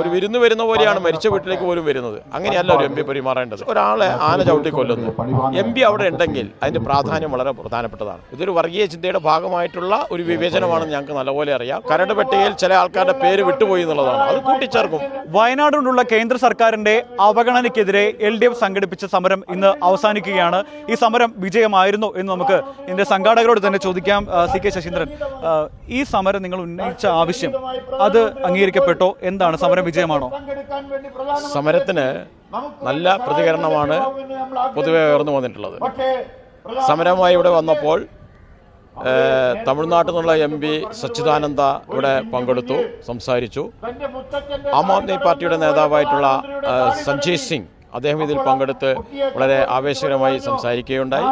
ഒരു വിരുന്ന് വരുന്ന പോലെയാണ് മരിച്ച വീട്ടിലേക്ക് പോലും വരുന്നത്. അങ്ങനെയല്ല ഒരു എം പി പെരുമാറേണ്ടത്. ഒരാളെ ആന ചവിട്ടി കൊല്ലുന്നു. എം പി അവിടെ ഉണ്ടെങ്കിൽ അതിന്റെ പ്രാധാന്യം വളരെ പ്രധാനപ്പെട്ടതാണ്. ഇതൊരു വർഗീയ ചിന്തയുടെ ഭാഗമായിട്ടുള്ള ഒരു വിവേചനമാണെന്ന് ഞങ്ങൾക്ക് നല്ലപോലെ അറിയാം. കരട് പട്ടികയിൽ ചില ആൾക്കാരുടെ പേര് വിട്ടുപോയി എന്നുള്ളതാണ്. അത് കൂട്ടിച്ചേർക്കും. വയനാട് കൊണ്ടുള്ള കേന്ദ്ര സർക്കാരിന്റെ അവഗണനയ്ക്കെതിരെ എൽ ഡി എഫ് സംഘടിപ്പിച്ച സമരം ഇന്ന് അവസാനിക്കുകയാണ്. ഈ സമരം വിജയമായിരുന്നു എന്ന് നമുക്ക് ഇതിന്റെ സംഘാടകരോട് തന്നെ ചോദിക്കാം. സി കെ ശശീന്ദ്രൻ ഈ സമരം നിങ്ങൾ ഉന്നയിച്ച ആവശ്യം അത് അംഗീകരിക്കപ്പെട്ടോ? എന്താണ് സമരം വിജയമാണോ? സമരത്തിന് നല്ല പ്രതികരണമാണ് പൊതുവെ ഉയർന്നു വന്നിട്ടുള്ളത്. സമരമായി ഇവിടെ വന്നപ്പോൾ തമിഴ്നാട്ടിൽ നിന്നുള്ള എം പി സച്ചിദാനന്ദ ഇവിടെ പങ്കെടുത്തു സംസാരിച്ചു. ആം ആദ്മി പാർട്ടിയുടെ നേതാവായിട്ടുള്ള സഞ്ജയ് സിംഗ് അദ്ദേഹം ഇതിൽ പങ്കെടുത്ത് വളരെ ആവേശകരമായി സംസാരിക്കുകയുണ്ടായി.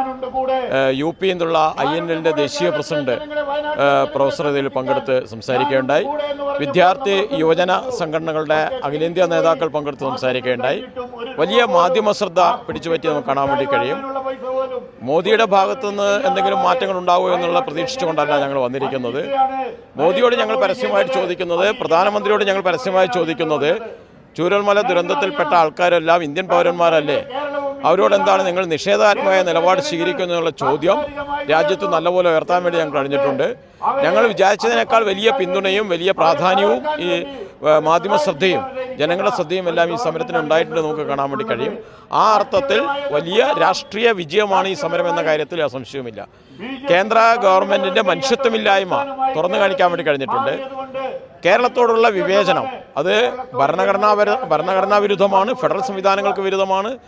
യു പി എന്നുള്ള ഐ എൻ എല്ലിന്റെ ദേശീയ പ്രസിഡന്റ് പ്രൊഫസർ ഇതിൽ പങ്കെടുത്ത് സംസാരിക്കുകയുണ്ടായി. വിദ്യാർത്ഥി യുവജന സംഘടനകളുടെ അഖിലേന്ത്യാ നേതാക്കൾ പങ്കെടുത്ത് സംസാരിക്കുകയുണ്ടായി. വലിയ മാധ്യമ ശ്രദ്ധ പിടിച്ചുപറ്റി നമുക്ക് കാണാൻ വേണ്ടി കഴിയും. മോദിയുടെ ഭാഗത്തുനിന്ന് എന്തെങ്കിലും മാറ്റങ്ങൾ ഉണ്ടാവുമോ എന്നുള്ള പ്രതീക്ഷിച്ചുകൊണ്ടല്ല ഞങ്ങൾ വന്നിരിക്കുന്നത്. മോദിയോട് ഞങ്ങൾ പരസ്യമായിട്ട് ചോദിക്കുന്നത് പ്രധാനമന്ത്രിയോട് ഞങ്ങൾ പരസ്യമായി ചോദിക്കുന്നത് ചൂരൽമല ദുരന്തത്തിൽപ്പെട്ട ആൾക്കാരെല്ലാം ഇന്ത്യൻ പൗരന്മാരല്ലേ? അവരോട് എന്താണ് നിങ്ങൾ നിഷേധാത്മകമായ നിലപാട് സ്വീകരിക്കുന്നു എന്നുള്ള ചോദ്യം രാജ്യത്ത് നല്ലപോലെ ഉയർത്താൻ വേണ്ടി ഞങ്ങൾ കഴിഞ്ഞിട്ടുണ്ട്. ഞങ്ങൾ വിചാരിച്ചതിനേക്കാൾ വലിയ പിന്തുണയും വലിയ പ്രാധാന്യവും ഈ മാധ്യമ ശ്രദ്ധയും ജനങ്ങളുടെ ശ്രദ്ധയും എല്ലാം ഈ സമരത്തിന് ഉണ്ടായിട്ടുണ്ട് നമുക്ക് കാണാൻ വേണ്ടി കഴിയും. ആ അർത്ഥത്തിൽ വലിയ രാഷ്ട്രീയ വിജയമാണ് ഈ സമരം എന്ന കാര്യത്തിൽ സംശയവുമില്ല. കേന്ദ്ര ഗവൺമെന്റിന്റെ മനുഷ്യത്വമില്ലായ്മ തുറന്നു കാണിക്കാൻ വേണ്ടി കഴിഞ്ഞിട്ടുണ്ട്. കേരളത്തോടുള്ള വിവേചനം. അത് ഭരണഘടനാ പര- ഭരണഘടനാ വിരുദ്ധമാണ് ഫെഡറൽ സംവിധാനങ്ങൾക്ക് വിരുദ്ധമാണ്.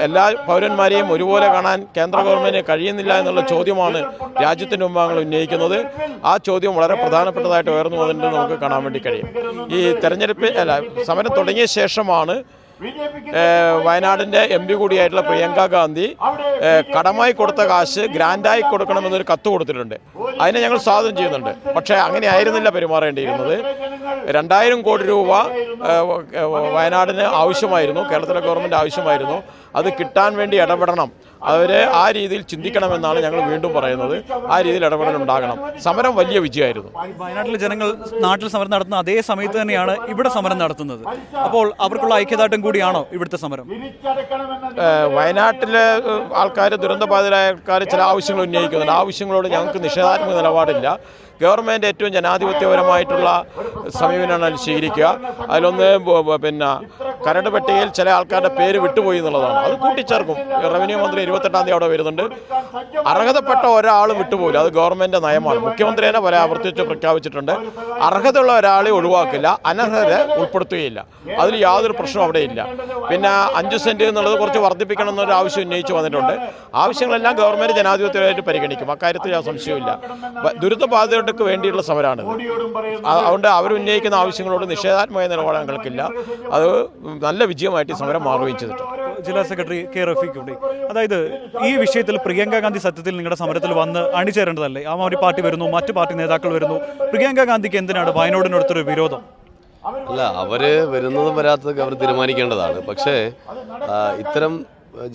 എല്ലാ പൗരന്മാരെയും ഒരുപോലെ കാണാൻ കേന്ദ്ര ഗവൺമെന്റിന് കഴിയുന്നില്ല എന്നുള്ള ചോദ്യമാണ് രാജ്യത്തിന്റെ മുമ്പാങ്ങൾ ഉന്നയിക്കുന്നത്. ആ ചോദ്യം വളരെ പ്രധാനപ്പെട്ടതായിട്ട് ഉയർന്നു നമുക്ക് കാണാൻ വേണ്ടി കഴിയും. ഈ തെരഞ്ഞെടുപ്പ് അല്ല സമരം തുടങ്ങിയ ശേഷമാണ് ഏഹ്, വയനാടിന്റെ എം പി കൂടിയായിട്ടുള്ള പ്രിയങ്ക ഗാന്ധി കടമായി കൊടുത്ത കാശ് ഗ്രാൻഡായി കൊടുക്കണമെന്നൊരു കത്ത് കൊടുത്തിട്ടുണ്ട്. അതിനെ ഞങ്ങൾ സ്വാഗതം ചെയ്യുന്നുണ്ട്. പക്ഷേ അങ്ങനെ ആയിരുന്നില്ല പെരുമാറേണ്ടിയിരുന്നത്. രണ്ടായിരം കോടി രൂപ വയനാടിന് ആവശ്യമായിരുന്നു കേരളത്തിലെ ഗവൺമെന്റ് ആവശ്യമായിരുന്നു. അത് കിട്ടാൻ വേണ്ടി ഇടപെടണം. അവരെ ആ രീതിയിൽ ചിന്തിക്കണമെന്നാണ് ഞങ്ങൾ വീണ്ടും പറയുന്നത്. ആ രീതിയിൽ ഇടപെടൽ ഉണ്ടാകണം. സമരം വലിയ വിജയമായിരുന്നു. വയനാട്ടിലെ ജനങ്ങൾ നാട്ടിൽ സമരം നടത്തുന്ന അതേ സമയത്ത് തന്നെയാണ് ഇവിടെ സമരം നടത്തുന്നത്. അപ്പോൾ അവർക്കുള്ള ഐക്യദാർഢ്യം കൂടിയാണോ ഇവിടുത്തെ സമരം? വയനാട്ടിലെ ആൾക്കാർ ദുരന്തബാധിതരായ ആൾക്കാർ ചില ആവശ്യങ്ങൾ ഉന്നയിക്കുന്നുണ്ട്. ആവശ്യങ്ങളോട് ഞങ്ങൾക്ക് നിഷേധാത്മക നിലപാടില്ല. ഗവൺമെന്റ് ഏറ്റവും ജനാധിപത്യപരമായിട്ടുള്ള സമീപനമാണ് സ്വീകരിക്കുക അതിലൊന്ന് പിന്നെ കരട് പട്ടികയിൽ ചില ആൾക്കാരുടെ പേര് വിട്ടുപോയി എന്നുള്ളതാണ്. അത് കൂട്ടിച്ചേർക്കും. റവന്യൂ മന്ത്രി ഇരുപത്തെട്ടാം തീയതി അവിടെ വരുന്നുണ്ട്. അർഹതപ്പെട്ട ഒരാൾ വിട്ടുപോകില്ല. അത് ഗവൺമെന്റ് നയമാണ്. മുഖ്യമന്ത്രി തന്നെ പല ആവർത്തിച്ച് പ്രഖ്യാപിച്ചിട്ടുണ്ട്. അർഹതയുള്ള ഒരാളെ ഒഴിവാക്കില്ല. അനർഹരെ ഉൾപ്പെടുത്തുകയില്ല. അതിൽ യാതൊരു പ്രശ്നവും അവിടെ ഇല്ല. പിന്നെ അഞ്ച് സെന്റ് എന്നുള്ളത് കുറച്ച് വർദ്ധിപ്പിക്കണം എന്നൊരു ആവശ്യം ഉന്നയിച്ച് വന്നിട്ടുണ്ട്. ആവശ്യങ്ങളെല്ലാം ഗവൺമെന്റ് ജനാധിപത്യമായിട്ട് പരിഗണിക്കും. അക്കാര്യത്തിൽ സംശയമില്ല ബ- ദുരിതബാധിതർക്ക് വേണ്ടിയുള്ള സമരമാണ് അതുകൊണ്ട് അവരുന്നയിക്കുന്ന ആവശ്യങ്ങളോട് നിഷേധാത്മക നിലപാട് ഞങ്ങൾക്കില്ല. അത് നല്ല വിജയമായിട്ട് ഈ സമരം മാറുകയും ചെയ്തിട്ടുണ്ട് ജില്ലാ സെക്രട്ടറി കെ റഫീഖ് ഇവിടെ അതായത് ഈ വിഷയത്തിൽ പ്രിയങ്ക ഗാന്ധി സത്യത്തിൽ നിങ്ങളുടെ സമരത്തിൽ വന്ന് അണിചേരേണ്ടതല്ലേ? ആം ആദ്മി പാർട്ടി വരുന്നു മറ്റു പാർട്ടി നേതാക്കൾ വരുന്നു. പ്രിയങ്ക ഗാന്ധിക്ക് എന്തിനാണ് വയനാടിനടുത്തൊരു വിരോധം? അല്ല അവർ വരുന്നതും വരാത്തതൊക്കെ അവർ തീരുമാനിക്കേണ്ടതാണ്. പക്ഷേ ഇത്തരം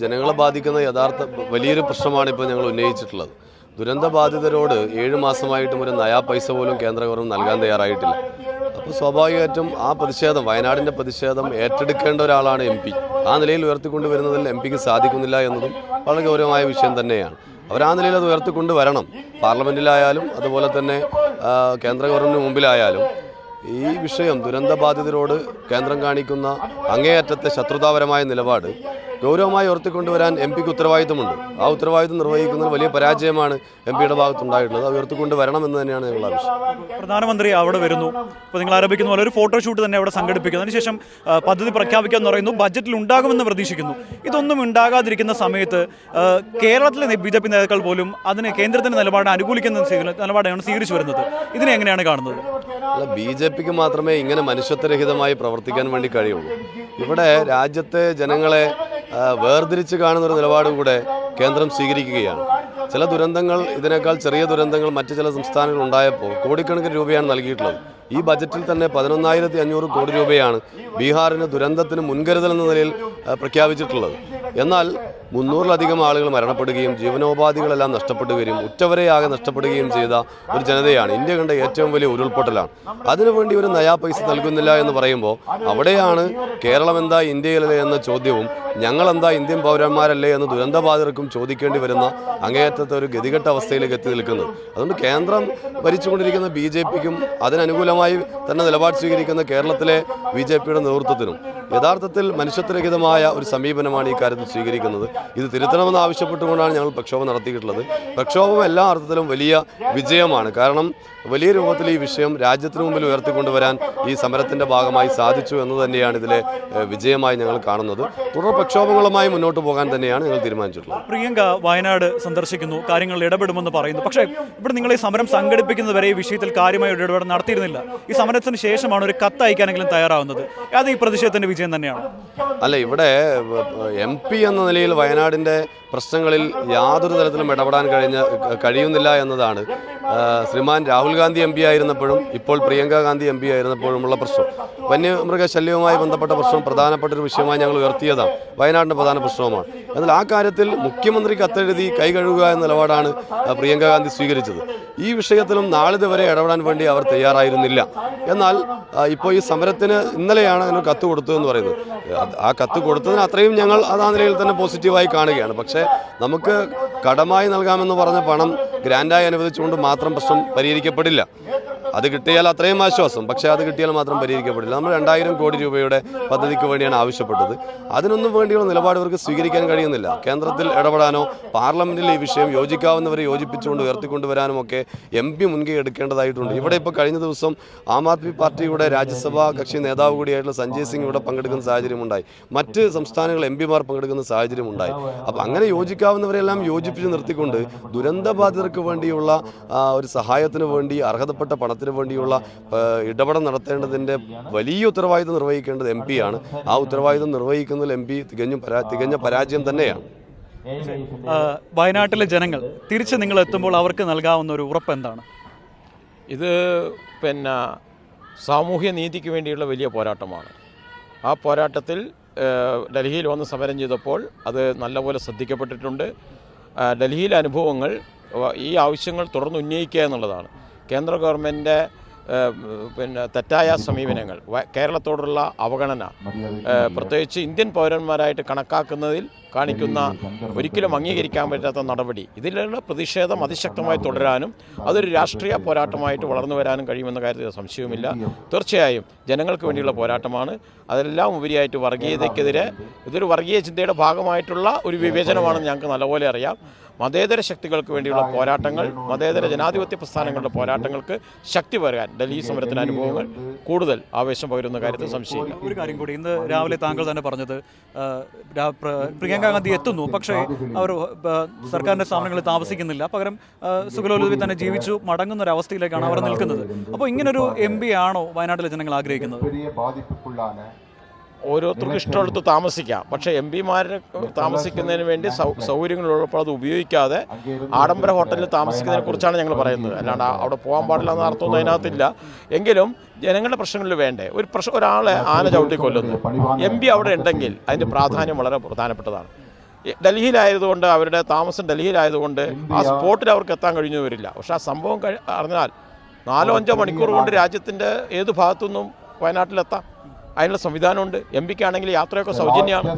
ജനങ്ങളെ ബാധിക്കുന്ന യഥാർത്ഥ വലിയൊരു പ്രശ്നമാണ് ഇപ്പോൾ ഞങ്ങൾ ഉന്നയിച്ചിട്ടുള്ളത്. ദുരന്ത ബാധിതരോട് ഏഴ് മാസമായിട്ടും ഒരു നയാ പൈസ പോലും കേന്ദ്ര ഗവൺമെന്റ് നൽകാൻ തയ്യാറായിട്ടില്ല. അപ്പോൾ സ്വാഭാവികമായിട്ടും ആ പ്രതിഷേധം വയനാടിന്റെ പ്രതിഷേധം ഏറ്റെടുക്കേണ്ട ഒരാളാണ് എം പി. ആ നിലയിൽ ഉയർത്തിക്കൊണ്ടുവരുന്നതിൽ എം പിക്ക് സാധിക്കുന്നില്ല എന്നതും വളരെ ഗൗരവമായ വിഷയം തന്നെയാണ്. അവർ ആ നിലയിൽ അത് ഉയർത്തിക്കൊണ്ട് വരണം പാർലമെന്റിലായാലും അതുപോലെ തന്നെ കേന്ദ്ര ഗവൺമെന്റിന് മുമ്പിലായാലും ഈ വിഷയം ദുരന്തബാധിതരോട് കേന്ദ്രം കാണിക്കുന്ന അങ്ങേയറ്റത്തെ ശത്രുതാപരമായ നിലപാട് ഗൗരവമായി ഉയർത്തിക്കൊണ്ടുവരാൻ എം പിക്ക് ഉത്തരവാദിത്തമുണ്ട്. ആ ഉത്തരവാദിത്തം നിർവഹിക്കുന്നതിൽ വലിയ പരാജയമാണ് എം പിയുടെ ഭാഗത്തുണ്ടായിട്ടുള്ളത്. അത് ഉയർത്തിക്കൊണ്ട് വരണമെന്ന് തന്നെയാണ് ഞങ്ങൾ ആവശ്യം. പ്രധാനമന്ത്രി അവിടെ വരുന്നു. അപ്പോൾ നിങ്ങൾ ആരോപിക്കുന്ന പോലെ ഒരു ഫോട്ടോഷൂട്ട് തന്നെ അവിടെ സംഘടിപ്പിക്കുന്നു. അതിനുശേഷം പദ്ധതി പ്രഖ്യാപിക്കുക എന്ന് പറയുന്നു. ബജറ്റിൽ ഉണ്ടാകുമെന്ന് പ്രതീക്ഷിക്കുന്നു. ഇതൊന്നും ഉണ്ടാകാതിരിക്കുന്ന സമയത്ത് കേരളത്തിലെ ബി ജെ പി നേതാക്കൾ പോലും അതിന് കേന്ദ്രത്തിന്റെ നിലപാട് അനുകൂലിക്കുന്ന നിലപാടാണ് സ്വീകരിച്ചു വരുന്നത്. ഇതിനെ എങ്ങനെയാണ് കാണുന്നത്? അല്ല ബി ജെ പിക്ക് മാത്രമേ ഇങ്ങനെ മനുഷ്യത്വരഹിതമായി പ്രവർത്തിക്കാൻ വേണ്ടി കഴിയുള്ളൂ. ഇവിടെ രാജ്യത്തെ ജനങ്ങളെ വേർതിരിച്ച് കാണുന്ന ഒരു നിലപാട് കൂടെ കേന്ദ്രം സ്വീകരിക്കുകയാണ്. ചില ദുരന്തങ്ങൾ ഇതിനേക്കാൾ ചെറിയ ദുരന്തങ്ങൾ മറ്റ് ചില സംസ്ഥാനങ്ങൾ ഉണ്ടായപ്പോൾ കോടിക്കണക്കിന് രൂപയാണ് നൽകിയിട്ടുള്ളത്. ഈ ബജറ്റിൽ തന്നെ പതിനൊന്നായിരത്തി അഞ്ഞൂറ് കോടി രൂപയാണ് ബീഹാറിന് ദുരന്തത്തിന് മുൻകരുതൽ എന്ന നിലയിൽ പ്രഖ്യാപിച്ചിട്ടുള്ളത്. എന്നാൽ മുന്നൂറിലധികം ആളുകൾ മരണപ്പെടുകയും ജീവനോപാധികളെല്ലാം നഷ്ടപ്പെടുകയും ഉറ്റവരെയാകെ നഷ്ടപ്പെടുകയും ചെയ്ത ഒരു ജനതയാണ്. ഇന്ത്യ കണ്ട ഏറ്റവും വലിയ ഉരുൾപൊട്ടലാണ്. അതിനുവേണ്ടി ഒരു നയാ പൈസ നൽകുന്നില്ല എന്ന് പറയുമ്പോൾ അവിടെയാണ് കേരളം എന്താ ഇന്ത്യയിലല്ലേ എന്ന ചോദ്യവും ഞങ്ങളെന്താ ഇന്ത്യൻ പൗരന്മാരല്ലേ എന്ന് ദുരന്തബാധിതർക്കും ചോദിക്കേണ്ടി വരുന്ന അങ്ങേയറ്റത്തെ ഒരു ഗതികെട്ട അവസ്ഥയിലേക്ക് എത്തി നിൽക്കുന്നത്. അതുകൊണ്ട് കേന്ദ്രം ഭരിച്ചുകൊണ്ടിരിക്കുന്ന ബി ജെ പിക്കും അതിനനുകൂലമായി തന്നെ നിലപാട് സ്വീകരിക്കുന്ന കേരളത്തിലെ ബി ജെ പിയുടെ നേതൃത്വത്തിനും യഥാർത്ഥത്തിൽ മനുഷ്യത്വരഹിതമായ ഒരു സമീപനമാണ് ഈ കാര്യത്തിൽ സ്വീകരിക്കുന്നത്. ഇത് തിരുത്തണമെന്ന് ആവശ്യപ്പെട്ടുകൊണ്ടാണ് ഞങ്ങൾ പ്രക്ഷോഭം നടത്തിയിട്ടുള്ളത്. പ്രക്ഷോഭം എല്ലാ അർത്ഥത്തിലും വലിയ വിജയമാണ്. കാരണം വലിയ രൂപത്തിൽ ഈ വിഷയം രാജ്യത്തിന് മുമ്പിൽ ഉയർത്തിക്കൊണ്ടുവരാൻ ഈ സമരത്തിന്റെ ഭാഗമായി സാധിച്ചു എന്ന് തന്നെയാണ് ഇതിലെ വിജയമായി ഞങ്ങൾ കാണുന്നത്. തുടർ പ്രക്ഷോഭങ്ങളുമായി മുന്നോട്ട് പോകാൻ തന്നെയാണ് ഞങ്ങൾ തീരുമാനിച്ചിട്ടുള്ളത്. പ്രിയങ്ക വയനാട് സന്ദർശിക്കുന്നു കാര്യങ്ങൾ ഇടപെടുമെന്ന് പറയുന്നു. പക്ഷേ ഇവിടെ നിങ്ങൾ ഈ സമരം സംഘടിപ്പിക്കുന്നതുവരെ ഈ വിഷയത്തിൽ കാര്യമായ ഒരു ഇടപെടൽ നടത്തിയിരുന്നില്ല. ഈ സമരത്തിന് ശേഷമാണ് ഒരു കത്ത് അയക്കാനെങ്കിലും തയ്യാറാവുന്നത്. അത് ഈ പ്രതിഷേധത്തിന്റെ വിജയം തന്നെയാണ്. അല്ല ഇവിടെ എം പി എന്ന നിലയിൽ വയനാടിന്റെ പ്രശ്നങ്ങളിൽ യാതൊരു തരത്തിലും ഇടപെടാൻ കഴിഞ്ഞ കഴിയുന്നില്ല എന്നതാണ്. ശ്രീമാൻ രാഹുൽ ഗാന്ധി എം പി ആയിരുന്നപ്പോഴും ഇപ്പോൾ പ്രിയങ്ക ഗാന്ധി എം പി ആയിരുന്നപ്പോഴുമുള്ള പ്രശ്നം. വന്യമൃഗശല്യവുമായി ബന്ധപ്പെട്ട പ്രശ്നം പ്രധാനപ്പെട്ട ഒരു വിഷയമായി ഞങ്ങൾ ഉയർത്തിയതാണ്. വയനാടിന്റെ പ്രധാന പ്രശ്നവുമാണ്. എന്നാൽ ആ കാര്യത്തിൽ മുഖ്യമന്ത്രി കത്തെഴുതി കൈ കഴുകുക എന്ന നിലപാടാണ് പ്രിയങ്ക ഗാന്ധി സ്വീകരിച്ചത്. ഈ വിഷയത്തിലും നാളിതുവരെ ഇടപെടാൻ വേണ്ടി അവർ തയ്യാറായിരുന്നില്ല. എന്നാൽ ഇപ്പോൾ ഈ സമരത്തിന് ഇന്നലെയാണ് അതിന് കത്ത് കൊടുത്തതെന്ന് പറയുന്നത്. ആ കത്ത് കൊടുത്തതിന് അത്രയും ഞങ്ങൾ അത് ആ നിലയിൽ തന്നെ പോസിറ്റീവായി കാണുകയാണ്. പക്ഷേ നമുക്ക് കടമായി നൽകാമെന്ന് പറഞ്ഞ പണം ഗ്രാൻഡായി അനുവദിച്ചുകൊണ്ട് മാത്രം പ്രശ്നം പരിഹരിക്കപ്പെടില്ല. അത് കിട്ടിയാൽ അത്രയും ആശ്വാസം. പക്ഷേ അത് കിട്ടിയാൽ മാത്രം പരിഹരിക്കപ്പെടില്ല. നമ്മൾ രണ്ടായിരം കോടി രൂപയുടെ പദ്ധതിക്ക് വേണ്ടിയാണ് ആവശ്യപ്പെട്ടത്. അതിനൊന്നും വേണ്ടിയുള്ള നിലപാട് ഇവർക്ക് സ്വീകരിക്കാൻ കഴിയുന്നില്ല. കേന്ദ്രത്തിൽ ഇടപെടാനോ പാർലമെന്റിൽ ഈ വിഷയം യോജിക്കാവുന്നവരെ യോജിപ്പിച്ചുകൊണ്ട് ഉയർത്തിക്കൊണ്ടുവരാനും ഒക്കെ എം പി മുൻകൈ എടുക്കേണ്ടതായിട്ടുണ്ട്. ഇവിടെ ഇപ്പോൾ കഴിഞ്ഞ ദിവസം ആം ആദ്മി പാർട്ടിയുടെ രാജ്യസഭാ കക്ഷി നേതാവ് കൂടിയായിട്ടുള്ള സഞ്ജയ് സിംഗ് ഇവിടെ പങ്കെടുക്കുന്ന സാഹചര്യമുണ്ടായി. മറ്റ് സംസ്ഥാനങ്ങൾ എം പിമാർ പങ്കെടുക്കുന്ന സാഹചര്യമുണ്ടായി. അപ്പോൾ അങ്ങനെ യോജിക്കാവുന്നവരെല്ലാം യോജിപ്പിച്ച് നിർത്തിക്കൊണ്ട് ദുരന്തബാധിതർക്ക് വേണ്ടിയുള്ള ഒരു സഹായത്തിന് വേണ്ടി അർഹതപ്പെട്ട പണത്തിന് വേണ്ടിയുള്ള ഇടപെടൽ നടത്തേണ്ടതിന്റെ വലിയ ഉത്തരവാദിത്വം നിർവഹിക്കേണ്ടത് എം ആണ്. ആ ഉത്തരവാദിത്വം നിർവഹിക്കുന്നതിൽ എം പി തികഞ്ഞും തികഞ്ഞ പരാജയം തന്നെയാണ്. വയനാട്ടിലെ ജനങ്ങൾ തിരിച്ച് നിങ്ങൾ എത്തുമ്പോൾ അവർക്ക് നൽകാവുന്ന ഒരു ഉറപ്പ് എന്താണ്? ഇത് പിന്നെ സാമൂഹ്യ നീതിക്ക് വേണ്ടിയുള്ള വലിയ പോരാട്ടമാണ്. ആ പോരാട്ടത്തിൽ ഡൽഹിയിൽ വന്ന് സമരം ചെയ്തപ്പോൾ അത് നല്ലപോലെ ശ്രദ്ധിക്കപ്പെട്ടിട്ടുണ്ട്. ഡൽഹിയിലെ അനുഭവങ്ങൾ ഈ ആവശ്യങ്ങൾ തുടർന്ന് ഉന്നയിക്കുക എന്നുള്ളതാണ്. കേന്ദ്ര ഗവൺമെന്റിന്റെ പിന്നെ തെറ്റായ സമീപനങ്ങൾ കേരളത്തോടുള്ള അവഗണന പ്രത്യേകിച്ച് ഇന്ത്യൻ പൗരന്മാരായിട്ട് കണക്കാക്കുന്നതിൽ കാണിക്കുന്ന ഒരിക്കലും അംഗീകരിക്കാൻ പറ്റാത്ത നടപടി. ഇതിലുള്ള പ്രതിഷേധം അതിശക്തമായി തുടരാനും അതൊരു രാഷ്ട്രീയ പോരാട്ടമായിട്ട് വളർന്നു വരാനും കഴിയുമെന്ന കാര്യത്തിൽ സംശയവുമില്ല. തീർച്ചയായും ജനങ്ങൾക്ക് വേണ്ടിയുള്ള പോരാട്ടമാണ്. അതെല്ലാം ഉപരിയായിട്ട് വർഗീയതയ്ക്കെതിരെ ഇതൊരു വർഗീയ ചിന്തയുടെ ഭാഗമായിട്ടുള്ള ഒരു വിവേചനമാണെന്ന് ഞങ്ങൾക്ക് നല്ലപോലെ അറിയാം. മതേതര ശക്തികൾക്ക് വേണ്ടിയുള്ള പോരാട്ടങ്ങൾ മതേതര ജനാധിപത്യ പ്രസ്ഥാനങ്ങളുടെ പോരാട്ടങ്ങൾക്ക് ശക്തി പകരാൻ ഡൽഹി സമരത്തിന് അനുഭവങ്ങൾ കൂടുതൽ ആവേശം പകരുന്ന കാര്യത്തിൽ സംശയമില്ല. ഒരു കാര്യം കൂടി ഇന്ന് രാവിലെ താങ്കൾ തന്നെ പറഞ്ഞത് പ്രിയങ്ക ഗാന്ധി എത്തുന്നു പക്ഷേ അവർ സർക്കാരിന്റെ സ്ഥാപനങ്ങളിൽ താമസിക്കുന്നില്ല. പകരം സുഖലോലുവി തന്നെ ജീവിച്ചു മടങ്ങുന്ന ഒരു അവസ്ഥയിലേക്കാണ് അവർ നിൽക്കുന്നത് അപ്പോൾ ഇങ്ങനൊരു എം പി ആണോ വയനാട്ടിലെ ജനങ്ങൾ ആഗ്രഹിക്കുന്നത്? ഓരോരുത്തർക്കും ഇഷ്ടമുള്ളത് താമസിക്കാം. പക്ഷേ എം പിമാരെ താമസിക്കുന്നതിന് വേണ്ടി സൗ- സൗകര്യങ്ങളുള്ളപ്പോൾ അത് ഉപയോഗിക്കാതെ ആഡംബര ഹോട്ടലിൽ താമസിക്കുന്നതിനെ കുറിച്ചാണ് ഞങ്ങൾ പറയുന്നത്. അല്ലാണ്ട് അവിടെ പോകാൻ പാടില്ല എന്ന അർത്ഥമൊന്നും അതിനകത്തില്ല. എങ്കിലും ജനങ്ങളുടെ പ്രശ്നങ്ങളിൽ വേണ്ടേ? ഒരു പ്രശ്നം ഒരാളെ ആന ചവിട്ടി കൊല്ലുന്നു. എം പി അവിടെ ഉണ്ടെങ്കിൽ അതിന്റെ പ്രാധാന്യം വളരെ പ്രധാനപ്പെട്ടതാണ്. ഡൽഹിയിലായതുകൊണ്ട് അവരുടെ താമസം ഡൽഹിയിലായതുകൊണ്ട് ആ സ്പോട്ടിൽ അവർക്ക് എത്താൻ കഴിഞ്ഞു വരില്ല. പക്ഷേ ആ സംഭവം കഴി അറിഞ്ഞാൽ നാലോ അഞ്ചോ മണിക്കൂർ കൊണ്ട് രാജ്യത്തിന്റെ ഏത് ഭാഗത്തുനിന്നും വയനാട്ടിലെത്താം. അതിനുള്ള സംവിധാനമുണ്ട്. എം പിക്കാണെങ്കിൽ യാത്രയൊക്കെ സൗജന്യമാണ്.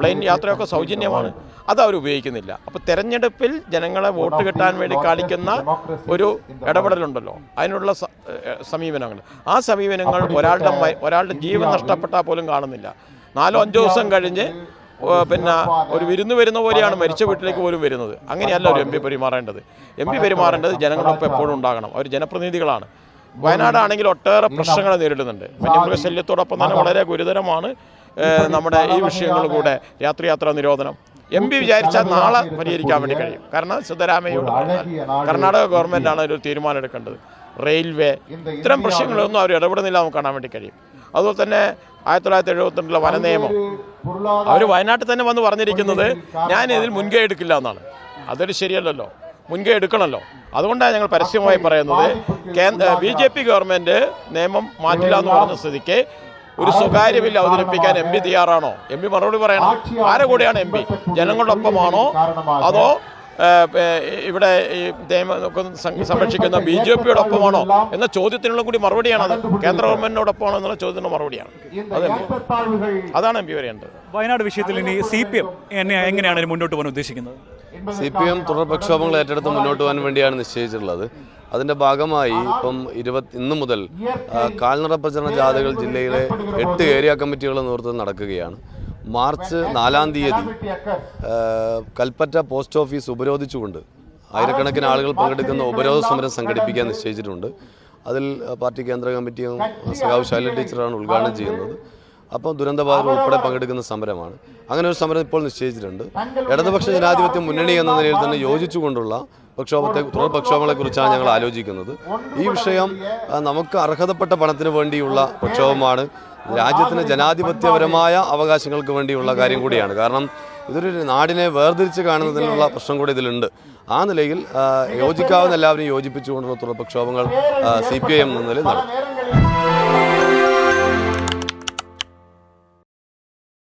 പ്ലെയിൻ യാത്രയൊക്കെ സൗജന്യമാണ്. അത് അവർ ഉപയോഗിക്കുന്നില്ല. അപ്പോൾ തെരഞ്ഞെടുപ്പിൽ ജനങ്ങളെ വോട്ട് കിട്ടാൻ വേണ്ടി കാണിക്കുന്ന ഒരു ഇടപെടലുണ്ടല്ലോ. അതിനുള്ള സമീപനങ്ങൾ. ആ സമീപനങ്ങൾ ഒരാളുടെ ഒരാളുടെ ജീവൻ നഷ്ടപ്പെട്ടാൽ പോലും കാണുന്നില്ല. നാലോ അഞ്ചോ ദിവസം കഴിഞ്ഞ് പിന്നെ ഒരു വിരുന്ന് വരുന്ന പോലെയാണ് മരിച്ച വീട്ടിലേക്ക് പോലും വരുന്നത്. അങ്ങനെയല്ല ഒരു എം പി പെരുമാറേണ്ടത്. എം പി പെരുമാറേണ്ടത് ജനങ്ങളൊപ്പം എപ്പോഴും ഉണ്ടാകണം. അവർ ജനപ്രതിനിധികളാണ്. വയനാടാണെങ്കിൽ ഒട്ടേറെ പ്രശ്നങ്ങൾ നേരിടുന്നുണ്ട്. വന്യമൃഗശല്യത്തോടൊപ്പം തന്നെ വളരെ ഗുരുതരമാണ് നമ്മുടെ ഈ വിഷയങ്ങൾ കൂടെ രാത്രിയാത്രാ നിരോധനം. എം പി വിചാരിച്ചാൽ നാളെ പരിഹരിക്കാൻ വേണ്ടി കഴിയും. കാരണം സിദ്ധരാമയ്യോട് കർണാടക ഗവൺമെന്റാണ് ഒരു തീരുമാനം എടുക്കേണ്ടത് റെയിൽവേ ഇത്തരം പ്രശ്നങ്ങളൊന്നും അവർ ഇടപെടുന്നില്ല നമുക്ക് കാണാൻ വേണ്ടി കഴിയും. അതുപോലെ തന്നെ ആയിരത്തി തൊള്ളായിരത്തി എഴുപത്തിരണ്ടിലെ വനനിയമം. അവർ വയനാട്ടിൽ തന്നെ വന്ന് പറഞ്ഞിരിക്കുന്നത് ഞാൻ ഇതിൽ മുൻകൈ എടുക്കില്ല എന്നാണ്. അതൊരു ശരിയല്ലല്ലോ. മുൻകൈ എടുക്കണമല്ലോ. അതുകൊണ്ടാണ് ഞങ്ങൾ പരസ്യമായി പറയുന്നത് കേന്ദ്ര ബി ജെ പി ഗവൺമെന്റ് നിയമം മാറ്റില്ല എന്ന് പറഞ്ഞ സ്ഥിതിക്ക് ഒരു സ്വകാര്യ ബില്ല് അവതരിപ്പിക്കാൻ എം പി തയ്യാറാണോ? എം പി മറുപടി പറയണം. ആരെ കൂടെയാണ് എം പി? ജനങ്ങളോടൊപ്പമാണോ? അതോ ഇവിടെ ഈ നിയമം സംരക്ഷിക്കുന്ന ബി ജെ പിയുടെ ഒപ്പമാണോ? എന്ന ചോദ്യത്തിനുള്ള കൂടി മറുപടിയാണ് അത്. കേന്ദ്ര ഗവൺമെന്റിനോടൊപ്പമാണോ എന്നുള്ള ചോദ്യത്തിന് മറുപടിയാണ്. അതല്ലേ? അതാണ് എം പി പറയേണ്ടത് വയനാട് വിഷയത്തിൽ ഇനി സി പി എം എങ്ങനെയാണ് മുന്നോട്ട് പോകാൻ ഉദ്ദേശിക്കുന്നത്? സി പി എം തുടർ പ്രക്ഷോഭങ്ങൾ ഏറ്റെടുത്ത് മുന്നോട്ട് പോകാൻ വേണ്ടിയാണ് നിശ്ചയിച്ചിട്ടുള്ളത്. അതിന്റെ ഭാഗമായി ഇപ്പം ഇരുപത്തി ഇന്ന് മുതൽ കാൽനട പ്രചരണ ജാഥകൾ ജില്ലയിലെ എട്ട് ഏരിയ കമ്മിറ്റികളുടെ നേതൃത്വം നടക്കുകയാണ്. മാർച്ച് നാലാം തീയതി കൽപ്പറ്റ പോസ്റ്റ് ഓഫീസ് ഉപരോധിച്ചുകൊണ്ട് ആയിരക്കണക്കിന് ആളുകൾ പങ്കെടുക്കുന്ന ഉപരോധ സമരം സംഘടിപ്പിക്കാൻ നിശ്ചയിച്ചിട്ടുണ്ട്. അതിൽ പാർട്ടി കേന്ദ്ര കമ്മിറ്റിയും സഖാവ് ശൈല ടീച്ചറാണ് ഉദ്ഘാടനം ചെയ്യുന്നത്. അപ്പം ദുരന്തബാധിതർ ഉൾപ്പെടെ പങ്കെടുക്കുന്ന സമരമാണ്. അങ്ങനെ ഒരു സമരം ഇപ്പോൾ നിശ്ചയിച്ചിട്ടുണ്ട്. ഇടതുപക്ഷ ജനാധിപത്യ മുന്നണി എന്ന നിലയിൽ തന്നെ യോജിച്ചുകൊണ്ടുള്ള പ്രക്ഷോഭത്തെ തുടർ പ്രക്ഷോഭങ്ങളെക്കുറിച്ചാണ് ഞങ്ങൾ ആലോചിക്കുന്നത്. ഈ വിഷയം നമുക്ക് അർഹതപ്പെട്ട പണത്തിന് വേണ്ടിയുള്ള പ്രക്ഷോഭമാണ്. രാജ്യത്തിന് ജനാധിപത്യപരമായ അവകാശങ്ങൾക്ക് വേണ്ടിയുള്ള കാര്യം കൂടിയാണ്. കാരണം ഇതൊരു നാടിനെ വേർതിരിച്ച് കാണുന്നതിനുള്ള പ്രശ്നം കൂടി ഇതിലുണ്ട്. ആ നിലയിൽ യോജിക്കാവുന്ന എല്ലാവരും യോജിപ്പിച്ചുകൊണ്ടുള്ള തുടർ പ്രക്ഷോഭങ്ങൾ സി പി ഐ എം എന്നതിൽ നടത്തും